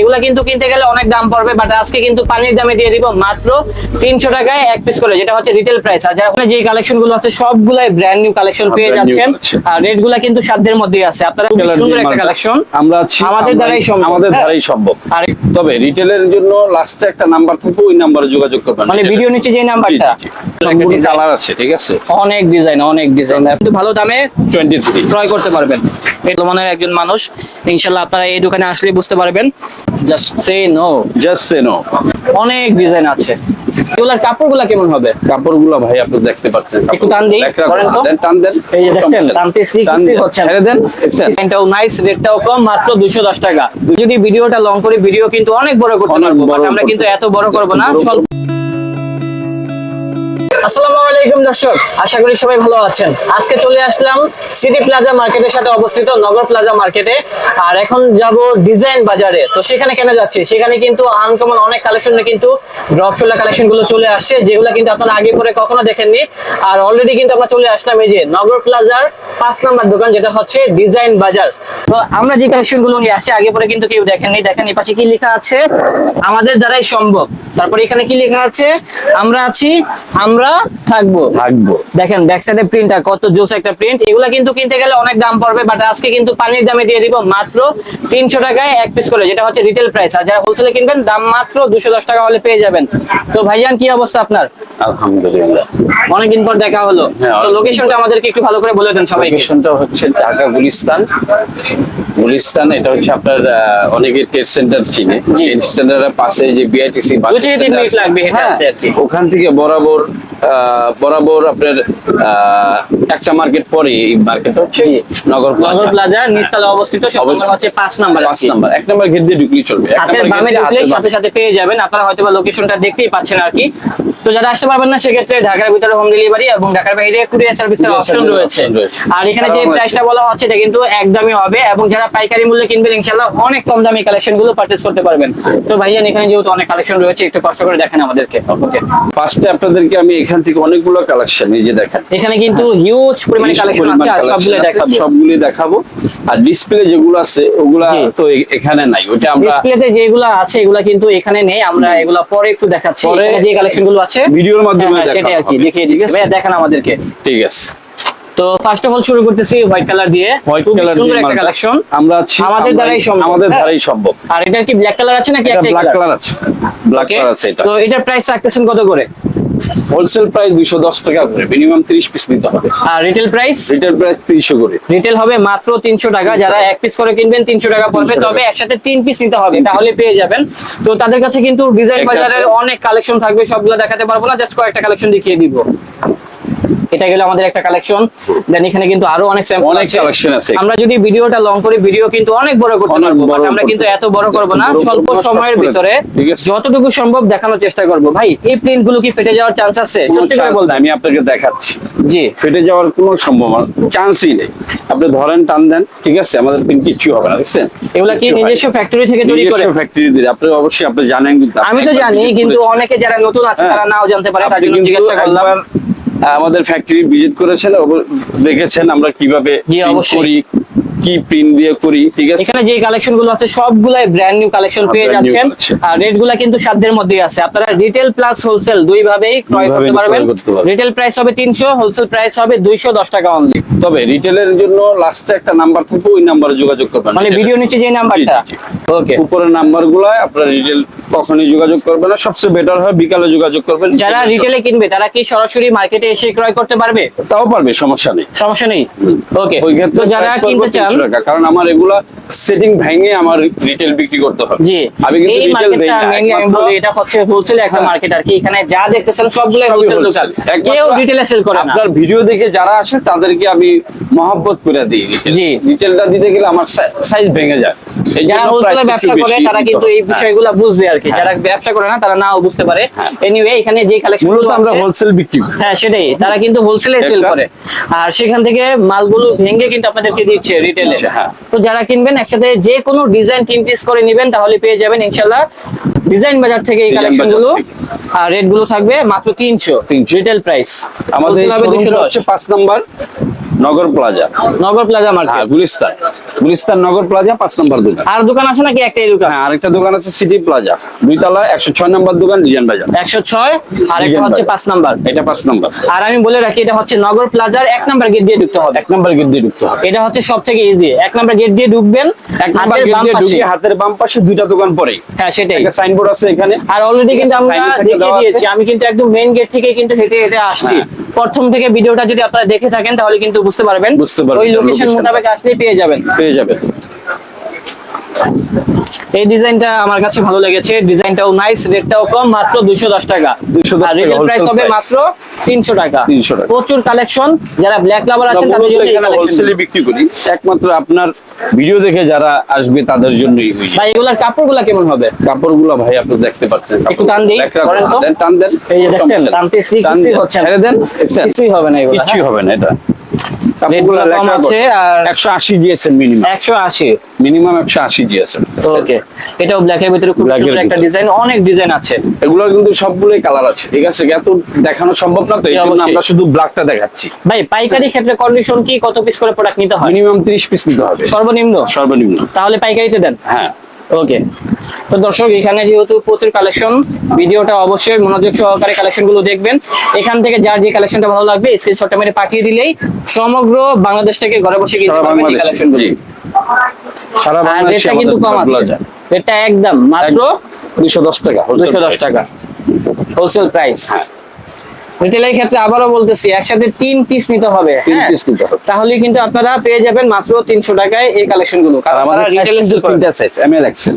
এগুলা কিন্তু কিনতে গেলে অনেক দাম পড়বে বাট আজকে কিন্তু পানির দামে দিয়ে দিব মাত্র তিনশো টাকায় এক পিস করে যেটা হচ্ছে রিটেল প্রাইস আর যারা যে কালেকশনগুলো আছে সবগুলাই ব্র্যান্ড নিউ কালেকশন পেয়ে যাচ্ছেন। আর রেটগুলা কিন্তু সাধ্যের মধ্যেই আছে। আপনারা খুব সুন্দর একটা কালেকশন আমরা আছি আমাদের দ্বারাই সম্ভব, আমাদের হ্যাঁ। দ্বারাই সম্ভব। আর তবে রিটেলের জন্য লাস্টে একটা নাম্বার থাকবে ওই নাম্বারে যোগাযোগ করবেন। মানে ভিডিও নিচে যে নাম্বারটা কালার আছে ঠিক আছে? অনেক ডিজাইন অনেক ডিজাইন কিন্তু ভালো দামে টোয়েন্টি থ্রি ক্রয় করতে পারবেন। মানে একজন মানুষ। ইনশাল্লাহ আপনারা এই দোকানে আসলে বুঝতে পারবেন। Just say no just say no অনেক ডিজাইন আছে। এগুলার কাপড়গুলা কেমন হবে? কাপড়গুলো ভাই আপনি দেখতে পাচ্ছেন। একটু টান দিই, করেন তো। টান দেন। এই যে দেখছেন, সমস্যা নেই। টানতেছি, টান কিছুই দেন। হচ্ছে। ছেড়ে দেন? ডিজাইনটাও নাইস রেটটাও কম মাত্র দুশো দশ টাকা। যদি ভিডিওটা লং করি ভিডিও কিন্তু অনেক বড় করতে পারব আমরা কিন্তু এত বড় করব না স্বল্প আসসালামু আলাইকুম দর্শক, আশা করি সবাই ভালো আছেন। আজকে চলে আসলাম সিটি প্লাজা মার্কেটের সাথে অবস্থিত নগর প্লাজা মার্কেটে। আর এখন যাব ডিজাইন বাজারে। তো সেখানে কেন যাচ্ছি? সেখানে কিন্তু আনকমন অনেক কালেকশনে কিন্তু ড্রপ কালেকশনগুলো চলে আসছে যেগুলো কিন্তু আপনারা আগে পরে কখনো দেখেননি। আর অলরেডি কিন্তু আমরা চলে আসলাম এই যে নগর প্লাজার পাঁচ নাম্বার দোকান, যেটা হচ্ছে ডিজাইন বাজার। তো আমরা যে কালেকশনগুলো নিয়ে আসছি আগে পরে কিন্তু কেউ দেখেননি। দেখেন এই পাশে কি লেখা আছে? আমাদের দ্বারাই সম্ভব। তারপর এখানে কি লেখা আছে? আমরা আছি আমরা থাকব। থাকব। দেখেন ব্যাক সাইডে প্রিন্টটা কত জোস একটা প্রিন্ট এগুলা কিন্তু কিনতে গেলে অনেক দাম পড়বে বাট আজকে কিন্তু পানির দামে দিয়ে দিব মাত্র তিনশো টাকায় এক পিস করে যেটা হচ্ছে রিটেল প্রাইস আর যারা হোলসেলে কিনবেন দাম মাত্র দুশো দশ টাকা হলে পেয়ে যাবেন। তো ভাইজান কি অবস্থা আপনার? আলহামদুলিল্লাহ। অনেকদিন পর দেখা হলো। হ্যাঁ, তো লোকেশনটা আমাদেরকে একটু ভালো করে বলে দেন সবাইকে। লোকেশনটা হচ্ছে ঢাকা গুলিস্তান। গুলিস্তান এটা হচ্ছে আপনার অনেকে টেস্ট সেন্টার চিনে। টেস্ট সেন্টারের পাশে যে বিআইটিসি বাস লাগবে কি। ওখান থেকে বরাবর বরাবর আপনার একটা মার্কেট পরে এই মার্কেট হচ্ছে নগর নগর প্লাজা নিচতলা অবস্থিত। হচ্ছে পাঁচ নাম্বার পাঁচ নাম্বার এক নাম্বার গেট দিয়ে ঢুকলেই চলবে। হাতের বামে ঢুকলেই সাথে সাথে পেয়ে যাবেন। আপনারা হয়তো বা লোকেশনটা দেখতেই পাচ্ছেন আর কি। তো যারা আসতে পারবেন না সেক্ষেত্রে ঢাকার ভিতরে হোম ডেলিভারি এবং ঢাকার বাইরে কুরিয়ার সার্ভিসের অপশন রয়েছে। আর এখানে যে প্রাইসটা বলা হচ্ছে এটা কিন্তু একদমই হবে এবং যারা পাইকারি মূল্যে কিনবেন ইনশাআল্লাহ অনেক কম দামি কালেকশনগুলো পারচেজ করতে পারবেন। তো ভাইয়ান এখানে যেহেতু অনেক কালেকশন রয়েছে একটু কষ্ট করে দেখেন আমাদেরকে। ওকে। ফার্স্টে আপনাদেরকে আমি এখান থেকে অনেকগুলো কালেকশন এই যে দেখেন। এখানে কিন্তু হিউজ পরিমাণে কালেকশন আছে আর সবগুলো দেখাবো। সবগুলো দেখাবো। আর ডিসপ্লে যেগুলো আছে ওগুলা তো এখানে নাই ওটা আমরা ডিসপ্লেতে যেগুলো আছে এগুলা কিন্তু এখানে নেই আমরা এগুলা পরে একটু দেখাচ্ছি এখানে যে কালেকশনগুলো আছে। ভিডিওর মাধ্যমে দেখাবো হ্যাঁ, সেটাই আর কি। দেখিয়ে দিচ্ছি। ভাই দেখেন আমাদেরকে। ঠিক আছে। তো ফার্স্ট অফ অল শুরু করতেছি হোয়াইট কালার দিয়ে। হোয়াইট কালার সুন্দর একটা কালেকশন আমরা আছি আমাদের দ্বারাই সম্ভব, আমাদের হ্যাঁ। দ্বারাই সম্ভব। আর এটার কি ব্ল্যাক কালার আছে নাকি এটা একটাই ব্ল্যাক কালার আছে। ব্ল্যাক কালার আছে এটা। তো এটার প্রাইস রাখতেছেন কত করে? হোলসেল প্রাইস 210 টাকা করে। মিনিমাম 30 পিস নিতে হবে। আর রিটেল প্রাইস রিটেল প্রাইস 300 করে। রিটেল হবে মাত্র তিনশো টাকা। যারা এক পিস করে কিনবেন তিনশো টাকা পড়বে। তবে একসাথে তিন পিস নিতে হবে তাহলে পেয়ে যাবেন। তো তাদের কাছে কিন্তু ডিজাইন একটা বাজারের অনেক কালেকশন থাকবে। সবগুলো দেখাতে পারব না জাস্ট কয়েকটা কালেকশন দেখিয়ে দিব। এটা গেল আমাদের একটা কালেকশন দেন এখানে কিন্তু আরও অনেক স্যাম্পল অনেক আছে। কালেকশন আছে। আমরা যদি ভিডিওটা লং করি ভিডিও কিন্তু অনেক বড় করতে পারব আমরা কিন্তু এত বড় করব না। স্বল্প সময়ের ভিতরে। যতটুকু সম্ভব দেখানোর চেষ্টা করব। ভাই এই প্রিন্টগুলো কি ফেটে যাওয়ার চান্স আছে? সত্যি করে নাই, আমি আপনাকে দেখাচ্ছি। জি। ফেটে যাওয়ার কোনো সম্ভাবনা চান্সই নেই। আপনি ধরেন টান দেন ঠিক আছে? আমাদের পিন কিচ্ছু হবে না দেখছেন? এগুলা কি নিজস্ব ফ্যাক্টরি থেকে তৈরি করে? নিজস্ব ফ্যাক্টরি দিয়ে আপনি অবশ্যই আপনি জানেন কিন্তু আমি তো জানি কিন্তু অনেকে যারা নতুন আছে হ্যাঁ। তারা নাও জানতে পারে তার জন্য জিজ্ঞাসা করলাম। আমাদের ফ্যাক্টরি ভিজিট করেছেন দেখেছেন আমরা কীভাবে করি। কি প্রিন্ট দিয়ে করি ঠিক আছে? এখানে যে কালেকশনগুলো আছে সবগুলাই ব্র্যান্ড নিউ কালেকশন পেয়ে যাচ্ছেন। আর রেটগুলা কিন্তু সাধ্যের মধ্যেই আছে। আপনারা রিটেল প্লাস হোলসেল দুই ভাবেই ক্রয় করতে পারবেন। রিটেল প্রাইস হবে তিনশো হোলসেল প্রাইস হবে দুইশো দশ টাকা অনলি তবে রিটেলের জন্য লাস্টে একটা নাম্বার থাকবে ওই নাম্বারে যোগাযোগ করবেন মানে ভিডিও নিচে যে নাম্বারটা। ওকে উপরের নাম্বারগুলো আপনার রিটেল কখনই যোগাযোগ করবেন না। সবচেয়ে বেটার হয় বিকালে যোগাযোগ করবেন। যারা রিটেলে কিনবে তারা কি সরাসরি মার্কেটে এসে ক্রয় করতে পারবে? তাও পারবে সমস্যা নেই। সমস্যা নেই? ওকে ওই ক্ষেত্রে যারা কিনতে 300 কারণ আমার এগুলা সেটিং ভেঙে আমার রিটেল বিক্রি করতে হবে জি আমি কিন্তু এই মার্কেটটা মেইনলি আমি বলি এটা হচ্ছে হোলসেল একটা হ্যাঁ। মার্কেট আর কি এখানে যা দেখতেছেন সবগুলো সবই হোলসেল দোকান। কেউ রিটেলে সেল করে না। আপনার ভিডিও দেখে যারা আসে তাদেরকে আমি মহব্বত করে দিই জি। রিটেলটা দিতে গেলে আমার সাইজ ভেঙে যায়। এই যারা হোলসেলে ব্যবসা করে তারা কিন্তু এই বিষয়গুলো বুঝবে আর কি হ্যাঁ। যারা ব্যবসা করে না তারা নাও বুঝতে পারে। হ্যাঁ। এনিওয়ে এখানে যে কালেকশন মূলত আমরা হোলসেল বিক্রি করি। হ্যাঁ সেটাই। তারা কিন্তু হোলসেলে সেল করে। আর সেখান থেকে মালগুলো ভেঙে কিন্তু আপনাদেরকে দিচ্ছে রিটেলে হ্যাঁ। তো যারা কিনবেন একসাথে যে কোনো ডিজাইন তিন পিস করে নেবেন তাহলে পেয়ে যাবেন ইনশাল্লাহ ডিজাইন বাজার থেকে এই কালেকশনগুলো আর রেটগুলো থাকবে মাত্র তিনশো। রিটেল প্রাইস আমাদের পাঁচ number Nagar plaza. Nagar plaza market হ্যাঁ গুলিস্তান। গুলিস্তান নগর প্লাজা পাঁচ নম্বর দোকান। আর দোকান আছে নাকি একটাই দোকান? হ্যাঁ আরেকটা দোকান আছে সিটি প্লাজা। দুই তলা একশো ছয় নম্বর দোকান ডিজাইন বাজার। একশো ছয় আর একটা হচ্ছে পাঁচ নাম্বার। এটা পাঁচ নম্বর। আর আমি বলে রাখি এটা হচ্ছে নগর প্লাজার এক নাম্বার গেট দিয়ে ঢুকতে হবে। এক নম্বর গেট দিয়ে ঢুকতে হবে। এটা হচ্ছে সব থেকে ইজি এক নাম্বার গেট দিয়ে ঢুকবেন এক নম্বর হাতের গেট দিয়ে ঢুকে হাতের বাম পাশে দুইটা দোকান পরেই হ্যাঁ সেটাই। একটা সাইনবোর্ড আছে এখানে। আর অলরেডি কিন্তু আমরা দেখিয়ে দিয়েছি আমি কিন্তু একদম মেইন গেট থেকে কিন্তু হেঁটে হেঁটে আসছি। হ্যাঁ। প্রথম থেকে ভিডিওটা যদি আপনারা দেখে থাকেন তাহলে কিন্তু বুঝতে পারবেন বুঝতে পারবেন, ওই লোকেশন। মোতাবেক আসলেই পেয়ে যাবেন পেয়ে যাবে এই ডিজাইনটা আমার কাছে ভালো লেগেছে। ডিজাইনটাও নাইস রেটটাও কম মাত্র দুশো দশ টাকা। 210 আর টাকা, রিটেল প্রাইস হবে মাত্র তিনশো টাকা। 300 টাকা। প্রচুর কালেকশন যারা ব্ল্যাক লাভার আছেন তাদের জন্য এই হোলসেলে বিক্রি করি। একমাত্র আপনার ভিডিও দেখে যারা আসবে তাদের জন্যই যে ভাই এগুলার কাপড়গুলা কেমন হবে? কাপড়গুলো ভাই আপনি দেখতে পাচ্ছেন। একটু টান দিই, করেন তো। টান দেন। এই যে দেখছেন, সমস্যা নেই। টানতেছি, টান কিছুই দেন, হচ্ছে না। ছেড়ে দেন। কিছুই হবে না এগুলো কিছুই হবে না এটা। কাপড়গুলো রেটগুলো আছে আর একশো আশি মিনিমাম একশো আশি। মিনিমাম একশো আশি ওকে এটাও ব্ল্যাকের ভিতরে খুব সুন্দর একটা ডিজাইন অনেক ডিজাইন আছে। এগুলোর কিন্তু সবগুলোই কালার আছে ঠিক আছে? এত দেখানো সম্ভব না তো আমরা শুধু ব্ল্যাকটা দেখাচ্ছি। ভাই পাইকারি ক্ষেত্রে কন্ডিশন কি? কত পিস করে প্রোডাক্ট নিতে হয়? মিনিমাম তিরিশ পিস নিতে হবে। সর্বনিম্ন? সর্বনিম্ন। তাহলে পাইকারিতে দেন। হ্যাঁ। ওকে তো দর্শক এখানে যেহেতু প্রচুর কালেকশন ভিডিওটা অবশ্যই মনোযোগ সহকারে কালেকশনগুলো দেখবেন। এখান থেকে যার যে কালেকশনটা ভালো লাগবে স্ক্রিনশটটা মেরে পাঠিয়ে দিলেই সমগ্র বাংলাদেশ থেকে ঘরে বসে কিনতে পারবেন এই বাংলাদেশে। কালেকশনগুলো সারা বাংলাদেশে কিন্তু কম আছে। রেটটা একদম মাত্র দুশো দশ টাকা দুশো দশ টাকা। হোলসেল প্রাইস হ্যাঁ। রিটেলের ক্ষেত্রে আবারও বলতেছি একসাথে তিন পিস নিতে হবে তিন হ্যাঁ? পিস নিতে হবে। তাহলে কিন্তু আপনারা পেয়ে যাবেন মাত্র তিনশো টাকায় এই কালেকশনগুলো আমাদের রিটেল তিনটা সাইজ এম এল এক্সেল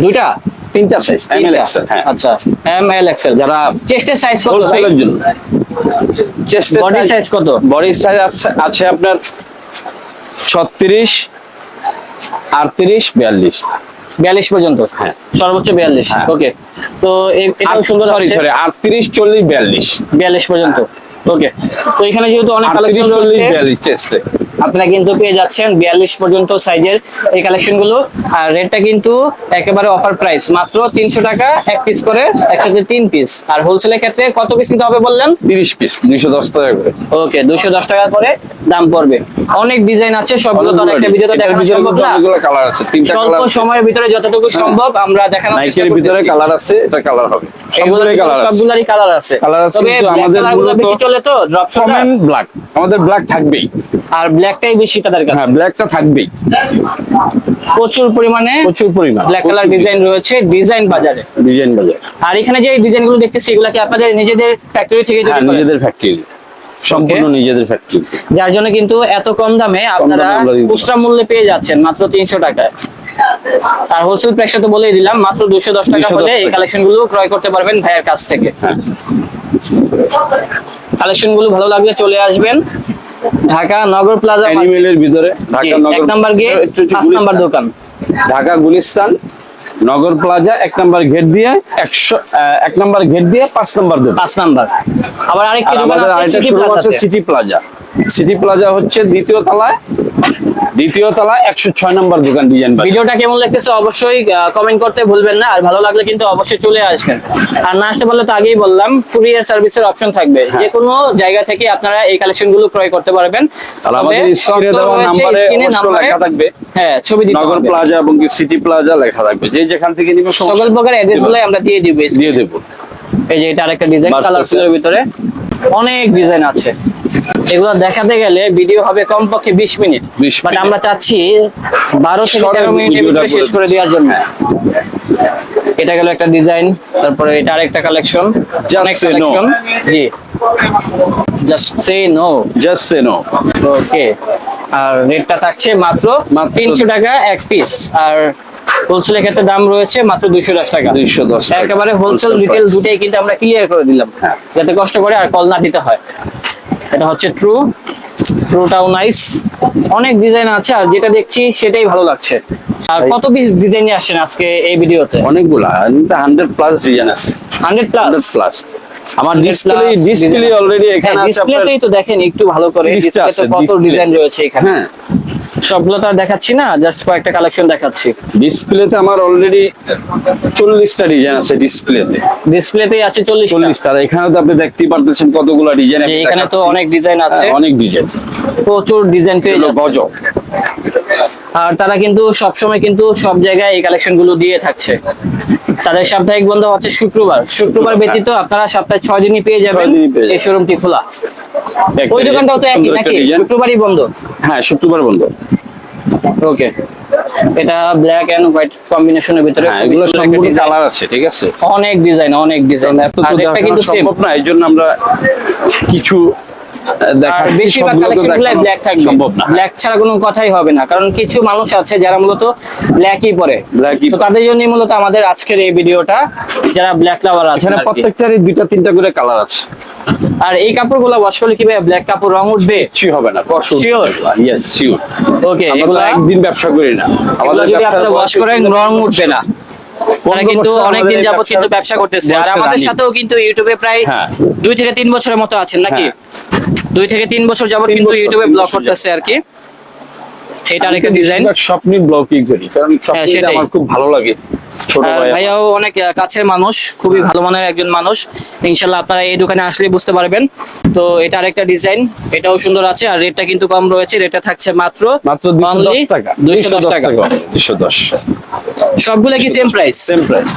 দুইটা? তিনটা সাইজ এম এল তিনটা? এক্সেল হ্যাঁ। আচ্ছা এম এল এক্সেল যারা চেস্টের সাইজ কত হোলসেলের জন্য। চেস্টের বডি সাইজ কত? বডি সাইজ আছে আছে আপনার ছত্রিশ আটত্রিশ বিয়াল্লিশ। বিয়াল্লিশ পর্যন্ত? হ্যাঁ। সর্বোচ্চ বিয়াল্লিশ। হ্যাঁ। ওকে তো এ- এটাও সুন্দর সরি সরি আটত্রিশ চল্লিশ বিয়াল্লিশ। বিয়াল্লিশ পর্যন্ত। ওকে তো এখানে যেহেতু অনেক কালেকশন চল্লিশ রয়েছে। আপনারা কিন্তু পেয়ে যাচ্ছেন বিয়াল্লিশ পর্যন্ত সাইজের এই কালেকশনগুলো আর রেটটা কিন্তু একেবারে অফার প্রাইস মাত্র তিনশো টাকা এক পিস করে একসাথে তিন পিস আর হোলসেলের ক্ষেত্রে কত পিস নিতে হবে বললেন? তিরিশ পিস দুইশো দশ টাকা করে। ওকে দুশো দশ টাকা করে দাম পড়বে। অনেক ডিজাইন আছে সবগুলো তো একটা ভিডিওতে দেখানো সম্ভব না। অনেকগুলো কালার আছে তিনটা কালার সময়ের ভিতরে যতটুকু সম্ভব আমরা দেখানোর চেষ্টা নাইকের ভিতরে কালার আছে এটা কালার হবে। সবগুলোই কালার আছে। সবগুলারই কালার আছে। কালার আছে তবে আমাদের colour গুলো বেশি চলে তো ড্রপ কমেন ব্ল্যাক আমাদের ব্ল্যাক থাকবেই। আর ব্ল্যাকটাই বেশি তাদের কাছে। হ্যাঁ ব্ল্যাকটা থাকবেই। প্রচুর পরিমাণে প্রচুর পরিমাণ। ব্ল্যাক কালার ডিজাইন রয়েছে ডিজাইন বাজারে। ডিজাইন বাজার। আর এখানে যে ডিজাইনগুলো দেখতেছি এগুলা কি আপনাদের নিজেদের ফ্যাক্টরি থেকে হ্যাঁ তৈরি করেন? নিজেদের ফ্যাক্টরি সম্পূর্ণ নিজেদের ফ্যাক্টরি যার জন্য কিন্তু এত কম দামে আপনারা খুচরা মূল্যে পেয়ে যাচ্ছেন মাত্র তিনশো টাকায়। আর হোলসেল প্রাইসটা তো বলেই দিলাম মাত্র দুশো দশ টাকা হলে এই টাকা। কালেকশনগুলো ক্রয় করতে পারবেন ভাইয়ের কাছ থেকে। হ্যাঁ। কালেকশনগুলো ভালো লাগলে চলে আসবেন। ঢাকা নগর প্লাজা অ্যানিমেলের ভিতরে ঢাকা নগর নাম্বার গেট পাঁচ নাম্বার দোকান। ঢাকা গুলিস্তান নগর প্লাজা এক নাম্বার গেট দিয়ে একশো এক নাম্বার গেট দিয়ে পাঁচ নাম্বার দোকান। পাঁচ নাম্বার। আবার আরেকটি দোকান আছে। সিটি প্লাজা সিটি প্লাজা হচ্ছে দ্বিতীয় তলায়। দ্বিতীয় তলায় একশো ছয় নম্বর দোকান ডিজাইন ভিডিওটা কেমন লাগতেছে অবশ্যই কমেন্ট করতে ভুলবেন না আর ভালো লাগলে কিন্তু অবশ্যই চলে আসবেন। আর না আসতে পারলে তো আগেই বললাম কুরিয়ার সার্ভিসের অপশন থাকবে। হ্যাঁ। যে কোনো জায়গা থেকে আপনারা এই কালেকশনগুলো ক্রয় করতে পারবেন। হ্যাঁ ছবি নগর প্লাজা এবং সিটি প্লাজা লেখা থাকবে। যে যেখান থেকে নিবে সকল প্রকার অ্যাড্রেসগুলো আমরা দিয়ে দিব দিয়ে দেবো। এই যে এটা আরেকটা ডিজাইন কালারফুলের ভিতরে অনেক ডিজাইন আছে। এগুলো দেখাতে গেলে ভিডিও হবে কমপক্ষে বিশ মিনিট। 20 বাট আমরা চাচ্ছি বারো থেকে Short এ তেরো মিনিটের ভিডিওটা শেষ করে দেওয়ার জন্য। এটা গেল একটা ডিজাইন তারপরে এটা আরেকটা কালেকশন অনেক কালেকশন জি। Just say no just say no okay আর রেটটা থাকছে মাত্র মাত্র- তিনশো টাকা এক পিস আর হোলসেলের ক্ষেত্রে দাম রয়েছে মাত্র দুইশো দশ টাকা। দুইশো দশ একেবারে হোলসেল রিটেল দুটাই কিন্তু আমরা ক্লিয়ার করে দিলাম হ্যাঁ। যাতে কষ্ট করে আর কল না দিতে হয়। এটা হচ্ছে ট্রু ট্রুটাও নাইস অনেক ডিজাইন আছে আর যেটা দেখছি সেটাই ভালো লাগছে। আর কত পিস ডিজাইন নিয়ে আজকে এই ভিডিওতে? অনেকগুলা হান্ড্রেড প্লাস ডিজাইন আছে। হান্ড্রেড প্লাস প্লাস আমার ডিসপ্লে ডিসপ্লে অলরেডি এখানে আছে ডিসপ্লেতেই তো দেখেন একটু ভালো করে 30টা ডিসপ্লেতে কত ডিজাইন রয়েছে এখানে। হ্যাঁ। সবগুলো তো আর দেখাচ্ছি না জাস্ট কয়েকটা কালেকশন দেখাচ্ছি। ডিসপ্লেতে আমার অলরেডি চল্লিশটা ডিজাইন আছে ডিসপ্লেতে ডিসপ্লেতেই আছে চল্লিশ চল্লিশটা এখানে তো আপনি দেখতেই পারতেছেন কতগুলো ডিজাইন এখানে তো অনেক ডিজাইন আছে। অনেক ডিজাইন প্রচুর ডিজাইন পেয়ে যাচ্ছে। আর তারা কিন্তু সবসময় কিন্তু সব জায়গায় এই কালেকশনগুলো দিয়ে থাকছে। তাদের সাপ্তাহিক বন্ধ হচ্ছে শুক্রবার। শুক্রবার ব্যতীত আপনারা সপ্তাহে ছয় দিনই পেয়ে যাবেন এই শোরুমটি খোলা। ওই দোকানটাও তো একই নাকি? শুক্রবারই বন্ধ? হ্যাঁ শুক্রবার বন্ধ। ওকে। এটা ব্ল্যাক এন্ড হোয়াইট কম্বিনেশনের ভিতরে হ্যাঁ এগুলো সবগুলো কালার আছে ঠিক আছে? অনেক ডিজাইন অনেক ডিজাইন এত তো দেখা কিন্তু সম্ভব না এই জন্য আমরা কিছু বেশিরভাগ সবগুলো তো কালেকশনগুলো দেখানো ব্ল্যাক থাকবে। সম্ভব না। ব্ল্যাক ছাড়া কোনো কথাই হবে না কারণ কিছু মানুষ আছে যারা মূলত ব্ল্যাকই পরে। তো তাদের জন্য মূলত আমাদের আজকের এই ভিডিওটা যারা ব্ল্যাক লাভার আছে এখানে প্রত্যেকটারই দুইটা তিনটা করে কালার আছে। আর এই কাপড়গুলো ওয়াশ করলে কি ব্ল্যাক কাপড় রং উঠবে? হবে না ইয়েস শিওর ওকে এগুলো একদিন ব্যবসা করি না। যদি আপনারা ওয়াশ করেন রং উঠবে না। তারা কিন্তু অনেকদিন যাবত কিন্তু ব্যবসা করতেছে। আর আমাদের সাথেও কিন্তু ইউটিউবে প্রায় হ্যাঁ। দুই থেকে তিন বছরের মতো আছেন নাকি? হ্যাঁ। দুই থেকে তিন বছর যাবত কিন্তু ইউটিউবে ব্লগ করতেছে আর কি। এটা আরেকটা ডিজাইন বেশিরভাগ স্বপ্নই ব্লগই করি কারণ স্বপ্ন আমার খুব ভালো লাগে ছোট আর ভাই ভাইয়াও অনেক কাছের মানুষ খুবই ভালো মানের একজন মানুষ। ইনশাল্লাহ আপনারা এই দোকানে আসলে বুঝতে পারবেন। তো এটা আরেকটা ডিজাইন এটাও সুন্দর আছে আর রেটটা কিন্তু কম রয়েছে রেটটা থাকছে মাত্র মাত্র দুশো টাকা 210 টাকা। দুশো দশ। সবগুলো কি সেম প্রাইস সেম প্রাইস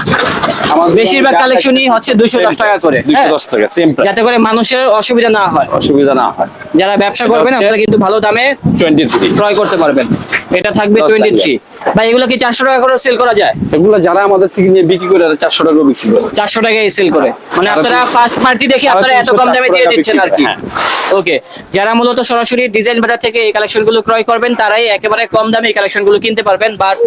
বেশিরভাগ কালেকশনই হচ্ছে 210 টাকা করে, দুশো হ্যাঁ? দশ টাকা সেম প্রাইস যাতে করে মানুষের অসুবিধা না হয়। অসুবিধা না হয়। যারা ব্যবসা করবেন আপনারা কিন্তু ভালো দামে টোয়েন্টি থ্রি ক্রয় করতে পারবেন। এটা থাকবে দশ টোয়েন্টি টাকা। থ্রি ভাই এগুলো কি চারশো টাকা করে সেল করা যায়? এগুলো যারা আমাদের থেকে নিয়ে বিক্রি করে চারশো টাকা বিক্রি করে। চারশো টাকায় সেল করে। মানে আপনারা ফার্স্ট পার্টি দেখে আপনারা এত কম দামে দিয়ে দিচ্ছেন আর কি। ওকে যারা মূলত সরাসরি ডিজাইন বাজার থেকে এই কালেকশনগুলো ক্রয় করবেন তারাই একেবারে কম দামে এই কালেকশনগুলো কিনতে পারবেন। বাট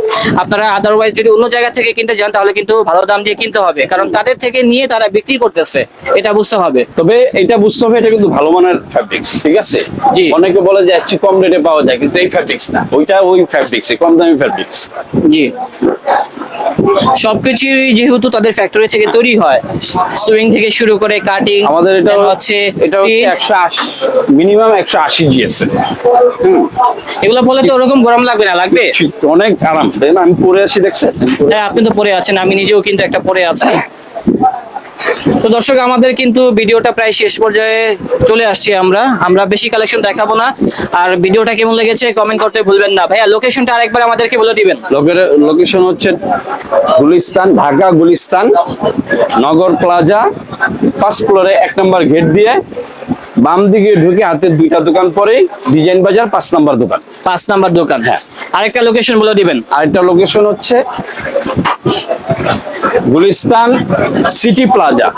আপনারা আদারওয়াইজ যদি অন্য জায়গা থেকে কিনতে যান তাহলে কিন্তু ভালো দাম দিয়ে কিনতে হবে। কারণ তাদের থেকে নিয়ে তারা বিক্রি করতেছে। এটা বুঝতে হবে। তবে এটা বুঝতে হবে এটা কিন্তু ভালো মানের ফ্যাব্রিক্স ঠিক আছে? জি। অনেকে বলে যে কম রেটে পাওয়া যায় কিন্তু এই ফ্যাব্রিক্স না। ওইটা ওই ফ্যাব্রিক্স কম দামি ফ্যাব্রিক্স জি। সবকিছুই যেহেতু তাদের ফ্যাক্টরি থেকে তৈরি হয় সুইং থেকে শুরু করে কাটিং আমাদের এটা হচ্ছে এটা হচ্ছে print, একশো আশি মিনিমাম একশো আশি জিএসএম এগুলো বলে তো ওরকম গরম লাগবে না লাগবে? অনেক আরাম? আমি পরে আছি দেখছেন? হ্যাঁ আপনি তো পরে আছেন আমি নিজেও কিন্তু একটা পরে আছি। তো দর্শক আমাদের কিন্তু ভিডিওটা প্রায় শেষ পর্যায়ে চলে আসছি আমরা। আমরা বেশি কালেকশন দেখাবো না। আর ভিডিওটা কেমন লেগেছে কমেন্ট করতে ভুলবেন না। ভাইয়া লোকেশনটা আরেকবার আমাদেরকে বলে দিবেন। লোকেশন হচ্ছে গুলিস্তান ঢাকা গুলিস্তান নগর প্লাজা ফার্স্ট ফ্লোরে এক নম্বর গেট দিয়ে বাম দিকে ঢুকে হাতে দুইটা দোকান পরেই ডিজাইন বাজার পাঁচ নম্বর দোকান। পাঁচ নাম্বার দোকান হ্যাঁ। আরেকটা লোকেশন বলে দিবেন। আরেকটা লোকেশন হচ্ছে Gulistan city plaza.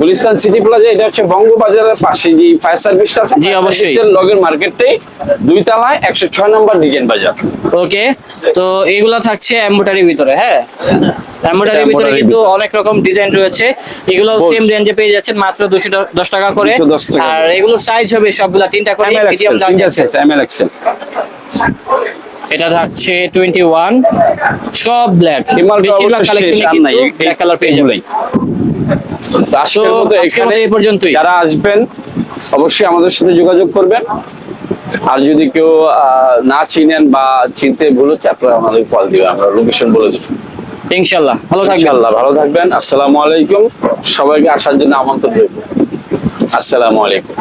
Gulistan city plaza এটা হচ্ছে বঙ্গবাজারের পাশে যে ফায়ার সার্ভিসটা আছে জি, অবশ্যই। লগের মার্কেটটাই দুই তলায় একশো ছয় নম্বর ডিজাইন বাজার। ওকে তো এইগুলা থাকছে এম্বোটারির ভিতরে হ্যাঁ? এম্বোটারির ভিতরে কিন্তু অনেক রকম ডিজাইন রয়েছে। এগুলো. সেম রেঞ্জে পেয়ে যাচ্ছেন মাত্র দুশো দশ টাকা করে। 210 আর করে। এগুলোর সাইজ হবে সবগুলা তিনটা করে মিডিয়াম দাম যাচ্ছে এমএল এক্সেল এটা থাকছে টোয়েন্টি ওয়ান সব ব্ল্যাক বেশিরভাগ কালেকশনে নাই, এই- ব্ল্যাক কালার পেয়ে যাবেন। এখানে এই পর্যন্তই। যারা আসবেন অবশ্যই আমাদের সাথে যোগাযোগ করবেন। আর যদি কেউ না চিনেন বা চিনতে ভুল হচ্ছে আপনারা আমাদের কল দিবেন আমরা লোকেশন বলে দেবো ইনশাল্লাহ ভালো থাকবেন। ইনশাআল্লাহ ভালো থাকবেন। আসসালামু আলাইকুম। সবাইকে আসার জন্য আমন্ত্রণ রইল। আসসালামু আলাইকুম।